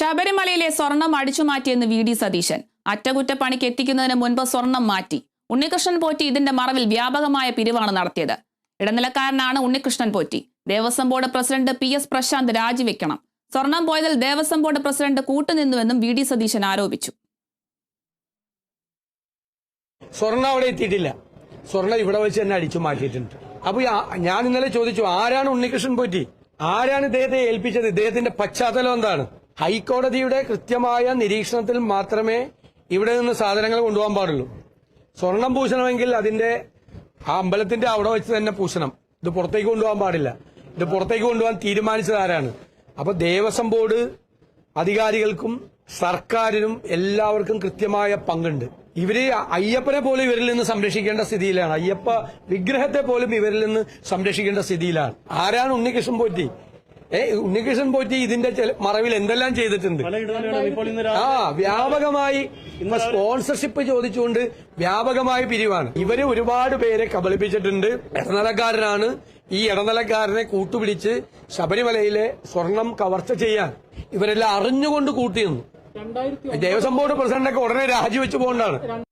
ശബരിമലയിലെ സ്വർണം അടിച്ചുമാറ്റിയെന്ന് വി ഡി സതീശൻ. അറ്റകുറ്റപ്പണിക്ക് എത്തിക്കുന്നതിന് മുൻപ് സ്വർണം മാറ്റി. ഉണ്ണികൃഷ്ണൻ പോറ്റി ഇതിന്റെ മറവിൽ വ്യാപകമായ പിരിവാണ് നടത്തിയത്. ഇടനിലക്കാരനാണ് Unnikrishnan Potti. Devaswom board president P S Prashanth രാജിവെക്കണം. സ്വർണം പോയതിൽ ദേവസ്വം ബോർഡ് പ്രസിഡന്റ് കൂട്ടുനിന്നുവെന്നും വി ഡി സതീശൻ ആരോപിച്ചു. സ്വർണ അവിടെ എത്തിയിട്ടില്ല. സ്വർണ ഇവിടെ വെച്ച് തന്നെ അടിച്ചു മാറ്റിയിട്ടുണ്ട്. അപ്പൊ ഞാൻ ഇന്നലെ ചോദിച്ചു ആരാണ് ഉണ്ണികൃഷ്ണൻ പോറ്റി? ആരാണ് ഇദ്ദേഹത്തെ ഏൽപ്പിച്ചത്? ഇദ്ദേഹത്തിന്റെ പശ്ചാത്തലം എന്താണ്? ഹൈക്കോടതിയുടെ കൃത്യമായ നിരീക്ഷണത്തിൽ മാത്രമേ ഇവിടെ നിന്ന് സാധനങ്ങൾ കൊണ്ടുപോകാൻ പാടുള്ളൂ. സ്വർണം പൂശണമെങ്കിൽ അതിന്റെ ആ അമ്പലത്തിന്റെ അവിടെ വെച്ച് തന്നെ പൂശണം. ഇത് പുറത്തേക്ക് കൊണ്ടുപോകാൻ പാടില്ല. ഇത് പുറത്തേക്ക് കൊണ്ടുപോകാൻ തീരുമാനിച്ചത് ആരാണ്? അപ്പൊ ദേവസ്വം ബോർഡ് അധികാരികൾക്കും സർക്കാരിനും എല്ലാവർക്കും കൃത്യമായ പങ്കുണ്ട്. ഇവർ അയ്യപ്പനെ പോലും ഇവരിൽ നിന്ന് സംരക്ഷിക്കേണ്ട സ്ഥിതിയിലാണ്. അയ്യപ്പ വിഗ്രഹത്തെ പോലും ഇവരിൽ നിന്ന് സംരക്ഷിക്കേണ്ട സ്ഥിതിയിലാണ്. ആരാണ് ഉണ്ണികൃഷ്ണൻ പോറ്റി? ഏ ഉണ്ണികൃഷ്ണൻ പോറ്റി ഇതിന്റെ മറവിൽ എന്തെല്ലാം ചെയ്തിട്ടുണ്ട്? ആ വ്യാപകമായി ഇന്ന് സ്പോൺസർഷിപ്പ് ചോദിച്ചുകൊണ്ട് വ്യാപകമായ പിരിവാണ്. ഇവർ ഒരുപാട് പേരെ കബളിപ്പിച്ചിട്ടുണ്ട്. ഇടനിലക്കാരനാണ് ഈ ഇടനിലക്കാരനെ കൂട്ടുപിടിച്ച് ശബരിമലയിലെ സ്വർണം കവർച്ച ചെയ്യാൻ ഇവരെല്ലാം അറിഞ്ഞുകൊണ്ട് കൂട്ടിയിരുന്നു ദേവസ്വം ബോർഡ് പ്രസിഡന്റൊക്കെ ഉടനെ രാജിവെച്ചു പോകേണ്ടതാണ്.